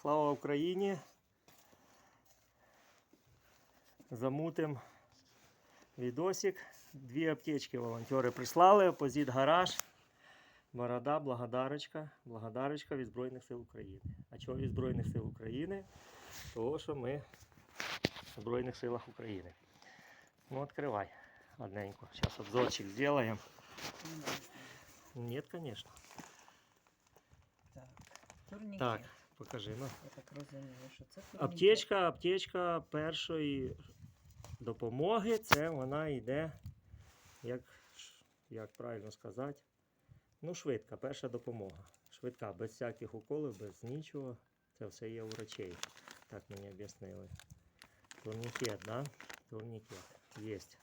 Слава Україні! Замутим відосик. Дві аптечки волонтери прислали. Опозит гараж. Борода, благодарочка. Благодарочка від Збройних сил України. А чого від Збройних сил України? Того, що ми в Збройних силах України. Ну, відкривай одненько. Зараз обзорчик зробимо. Ні, звісно. Так. Турнікет. Покажи. Ну. Я так розумію, що це. Аптечка, аптечка першої допомоги, це вона йде, як, як правильно сказати, ну, швидка, перша допомога. Швидка, без всяких уколів, без нічого. Це все є у врачей. Так мені об'яснили. Турнікет, да? Турнікет. Єсть.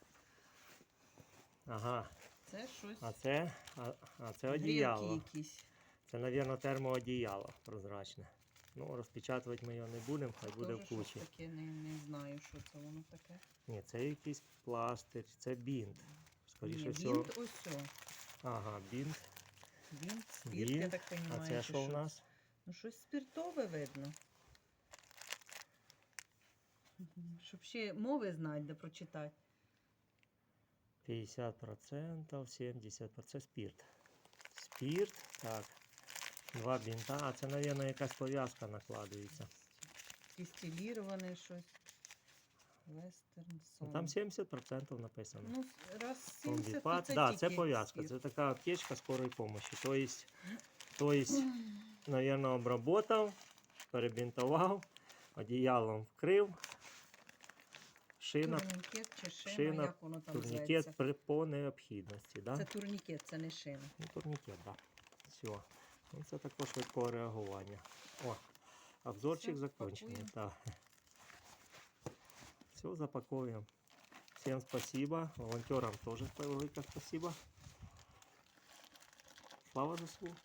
Ага, Це щось. а це, а, а це одіяло. якісь. Це, мабуть, термоодіяло прозрачне. Ну, розпечатувати ми його не будемо, хай буде в кучі. щось таке, не, не знаю, що це воно таке. Ні, це якийсь пластир, це бінт. Скоріше Ні, всього. бінт ось все. Ага, бінт. Бінт, спірт, Бінт. я так А це що в нас? Ну, щось спиртове видно. Щоб ще мови знати, де прочитати. 50%, 70%. Це спірт. Спірт, так. Два бінта. А це, мабуть, якась пов'язка накладується. Дистиліроване щось. Вестерн Ну, сон. Там 70% написано. Ну, раз 70, то це Да, тільки це пов'язка. Це така аптечка скорої допомоги. Тобто, тобто, мабуть, обработав, перебінтував, одіялом вкрив. Шина, Турнікет чи шина, шина, як воно там турнікет зветься. при, по необхідності. Да? Це турнікет, це не шина. Ну, турнікет, так. Да. Все. Ну, це також швидкого реагування. О, обзорчик закончений. Так. Все, запаковуємо. Всем спасибо. Волонтерам тоже велике спасибо. Слава ЗСУ.